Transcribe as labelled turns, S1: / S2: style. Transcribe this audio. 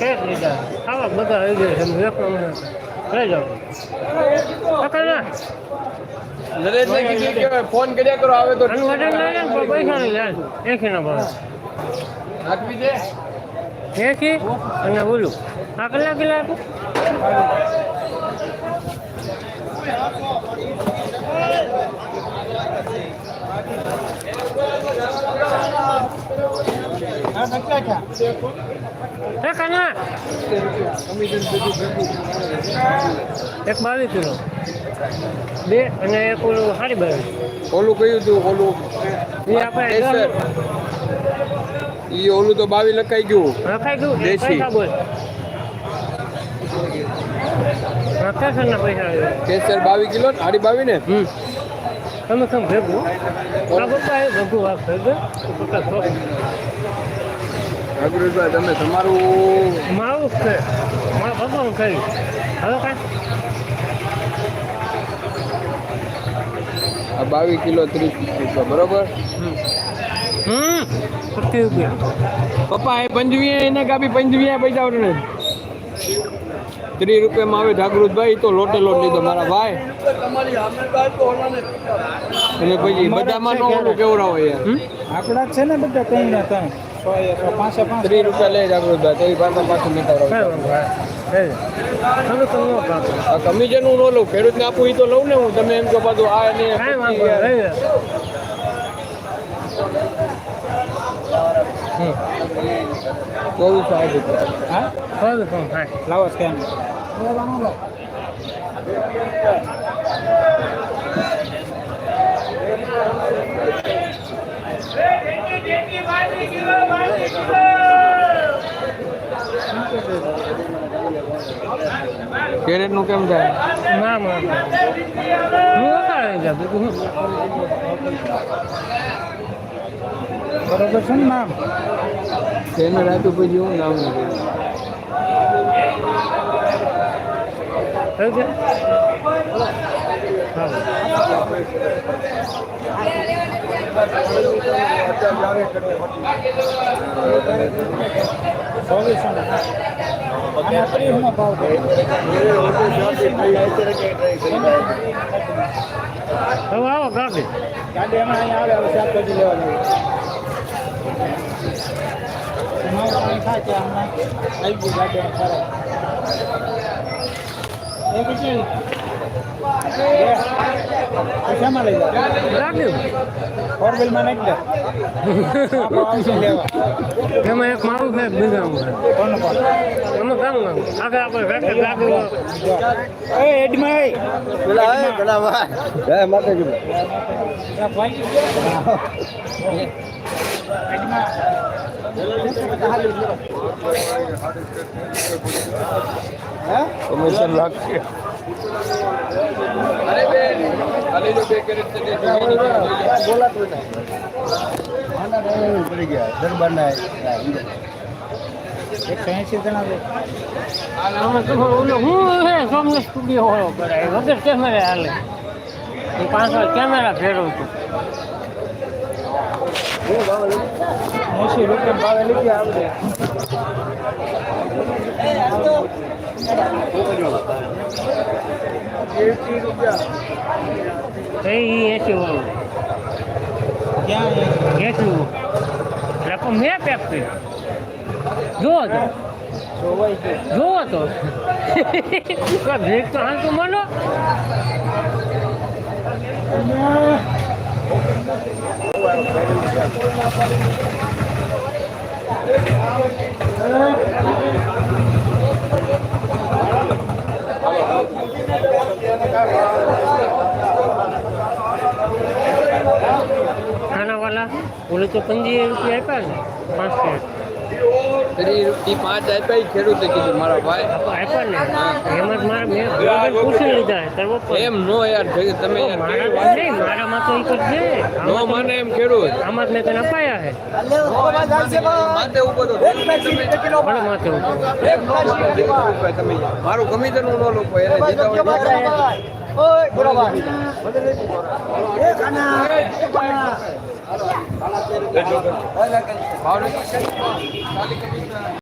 S1: ખાવા બધા આવી ગયા છે વેફર લઈ જાઓ પકડ ના
S2: કે ફોન કર્યા કરો આવે
S1: પૈસા નહીં લે એકી ના ભાવ એકી અને બોલું આ કલાક કલાક એ કાના એક બાવીસ કિલો. બે અને એક ઓલું સાડી બાવીસ
S2: ઓલું કયું તું? ઓલું
S1: એ આપણે
S2: એ ઓલું તો બાવી લખાઈ ગયું.
S1: લખાઈ ગયું.
S2: દેશી.
S1: પૈસા બોલ. રખાશનના પૈસા
S2: કેસર બાવી કિલો ને આડી બાવી ને?
S1: હમ. તમે કેમ ભેગું? ભેગું વાત ભેગું. પપ્પા
S2: તમે તમારું
S1: મારું જ છે. મારા પપ્પાનું કહ્યું હવે કાંઈ.
S2: આ બાવીસ કિલો ત્રીસ રૂપિયા બરોબર?
S1: હમ. પચીસ રૂપિયા.
S2: પપ્પા એ પંચવીએ એને કાપી પંચવીએ પૈસા વડે ત્રીસ રૂપિયામાં આવે જાગૃતભાઈ તો લોટે લોટ લીધો મારા ભાઈ. અને પછી બધામાં નો ઓલું કેવડાવો યાર.
S3: આંકડા છે ને બધા કઈ ના ત્રણ. સો એક પાંચસો પાંચ
S2: ત્રીસ રૂપિયા લઈ જાગૃત ભાઈ તો એ પાછા પાછું નહીં
S1: કાંઈ વાંધો નહીં. તમે તો ન
S2: કમિશન હું ન લઉં ખેડૂતને આપું એ તો લઉં ને હું. તમે એમ કહો પાછું આ ને
S1: કાંઈ વાંધો નહીં. લઈ લે. હમ.
S2: ચોવીસો આઠ રૂપિયા
S3: હા? લાવો સ્કેન.
S2: કેરેટનું કેમ થાય?
S1: ના ના હું વગાડી જા
S3: બરાબર છે ને નામ
S2: તેને રાખ્યું પછી હું નામ નથી
S1: હા. હવે આવો ગાડી
S3: ગાડી એમાં અહીંયા આવે હવે શાકભાજી લેવા જવું થાય છે હમણાં આવી ગયું ગાડી ફરે એ પછી પૈસામાં લઈ
S1: જાવ
S3: ફોર વ્હીલમાં નાખી દે.
S1: એમાં એક મારું છે
S3: બીજામાં
S1: એમાં કામ કામ આગળ આપણે લાગી હોય.
S3: એ એડમાં
S2: પેલા એ. પેલા ભાઈ જય માતાજી. કમિશન લાગશે. પડી ગયા જોઈ
S3: એકસો એંસી જણા છે
S1: આમાં હું છે સોમનાથ સ્ટુડિયો વાળો કરાય. વગર કેમેરા હાલે. હું પાછળ કેમેરા ફેરવું છું.
S3: એંસી રૂપિયા. ભાવે લીધી આવડે
S1: એ એસી વાળું
S3: ક્યાં
S1: એસી રકમ મેં પેક જુઓ તો જુઓ તો ભેગ તો હાલ તો મળો ખાના વાલા ઓલે તો પંદર રૂપિયા આપ્યા ને પાંચ
S2: ત્રીસ પાંચ આપ્યા ખેડૂતે કીધું મારા ભાઈ.
S1: આપ્યા ને? એમાં મારા મેં પૂછી લીધા છે
S2: એમ નો યાર તમે
S1: મારામાં તો એક જ છે.
S2: નો માને એમ ખેડૂત.
S1: આમાં મેં તને અપાયા હે.
S2: માથે ઊભો તો
S1: માથે
S2: મારું કમિશન હું નો લોકો એને જીતા હોય ભાવ નથી?